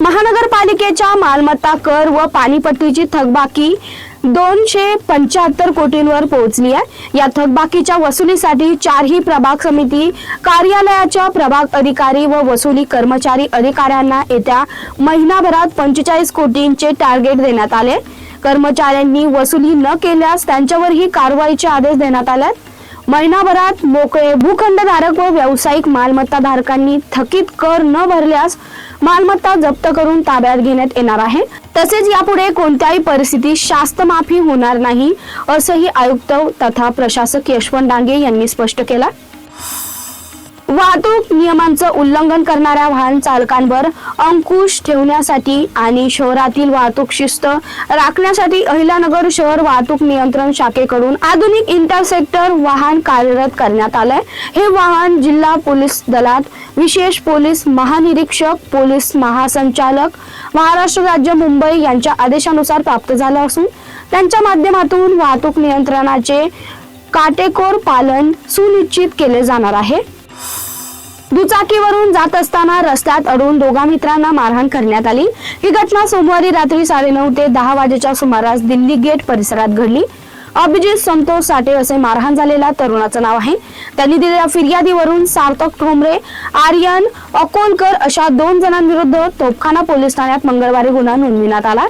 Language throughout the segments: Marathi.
महानगरपालिकेच्या मालमत्ता कर व पाणीपट्टीची थकबाकी दोनशे पंच्याहत्तर कोटींवर पोहोचली आहे. या थकबाकीच्या वसुलीसाठी चारही प्रभाग समिती कार्यालयाच्या प्रभाग अधिकारी व वसुली कर्मचारी अधिकाऱ्यांना येत्या महिनाभरात पंचेचाळीस कोटींचे टार्गेट देण्यात आले. कर्मचाऱ्यांनी वसुली न केल्यास त्यांच्यावरही कारवाईचे आदेश देण्यात आले महिनाभरात मोकळे भूखंडधारक व व्यावसायिक मालमत्ता धारकांनी थकीत कर न भरल्यास मालमत्ता जप्त करून ताब्यात घेण्यात येणार आहे. तसेच यापुढे कोणत्याही परिस्थितीत शास्त माफी होणार नाही असंही आयुक्त तथा प्रशासक यशवंत डांगे यांनी स्पष्ट केलं. वाहतूक नियमांचं उल्लंघन करणाऱ्या वाहन चालकांवर अंकुश ठेवण्यासाठी आणि शहरातील वाहतूक शिस्त राखण्यासाठी अहिलानगर शहर वाहतूक नियंत्रण शाखेकडून आधुनिक इंटरसेक्टर वाहन कार्यरत करण्यात आलंय. हे वाहन जिल्हा पोलीस दलात विशेष पोलीस महानिरीक्षक पोलीस महासंचालक महाराष्ट्र राज्य मुंबई यांच्या आदेशानुसार प्राप्त झालं असून त्यांच्या माध्यमातून वाहतूक नियंत्रणाचे काटेकोर पालन सुनिश्चित केले जाणार आहे. दुचाकीवरून जात असताना रस्त्यात अडून दोघा मित्रांना मारहाण करण्यात आली. ही घटना सोमवारी रात्री साडेनऊ ते दहा वाजेच्या सुमारास दिल्ली गेट परिसरात घडली. अभिजित संतोष साठे असे मारहाण झालेल्या तरुणाचं नाव आहे. त्यांनी दिलेल्या फिर्यादीवरून सार्थक ठोंबरे आर्यन अकोलकर अशा दोन जणांविरुद्ध तोपखाना पोलीस ठाण्यात मंगळवारी गुन्हा नोंदविण्यात आला.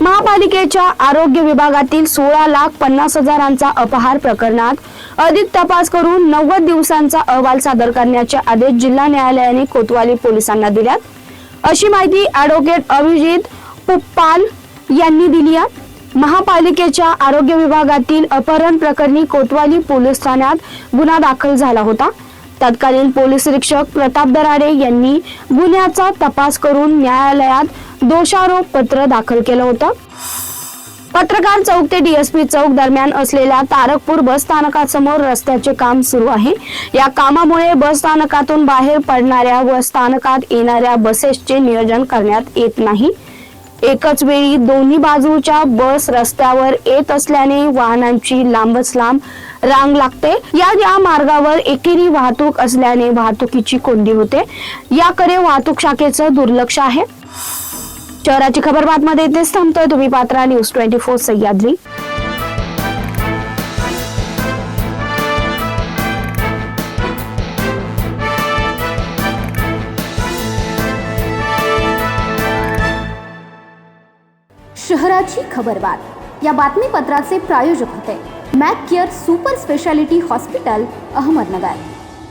महापालिकेच्या आरोग्य विभागातील सोळा लाख पन्नास हजारांचा अपहार प्रकरणात अधिक तपास करून नव्वद दिवसांचा अहवाल सादर करण्याचे आदेश जिल्हा न्यायालयाने कोतवाली पोलिसांना दिल्यात. अशी माहिती ॲडव्होकेट अभिजित पुप्पाल यांनी दिली आहे. महापालिकेच्या आरोग्य विभागातील अपहरण प्रकरणी कोतवाली पोलीस ठाण्यात गुन्हा दाखल झाला होता. तत्कालीन पोलीस निरीक्षक प्रताप दराडे यांनी गुन्ह्याचा तपास करून न्यायालयात दोषारोप पत्र दाखल केलं होतं. पत्रकार चौक ते डीएसपी चौक दरम्यान असलेल्या तारकपूर बस स्थानकासमोर रस्त्याचे काम सुरू आहे. या कामामुळे बस स्थानकातून बाहेर पडणाऱ्या व स्थानकात येणाऱ्या बसेसचे नियोजन करण्यात येत नाही. एकच वेळी दोन्ही बाजूच्या बस रस्त्यावर येत असल्याने वाहनांची लांबच लांब रांग लागते. या या मार्गावर एकेरी वाहतूक असल्याने वाहतुकीची कोंडी होते. याकडे वाहतूक शाखेचं दुर्लक्ष आहे. शहराची खबर बातमध्ये इथेच थांबतोय तुम्ही पात्रा, न्यूज़ ट्वेंटी फोर सह्याद्री. शहराची खबरबात या बातमीपत्राचे प्रायोजक होते. Mac care super speciality hospital, Ahmednagar.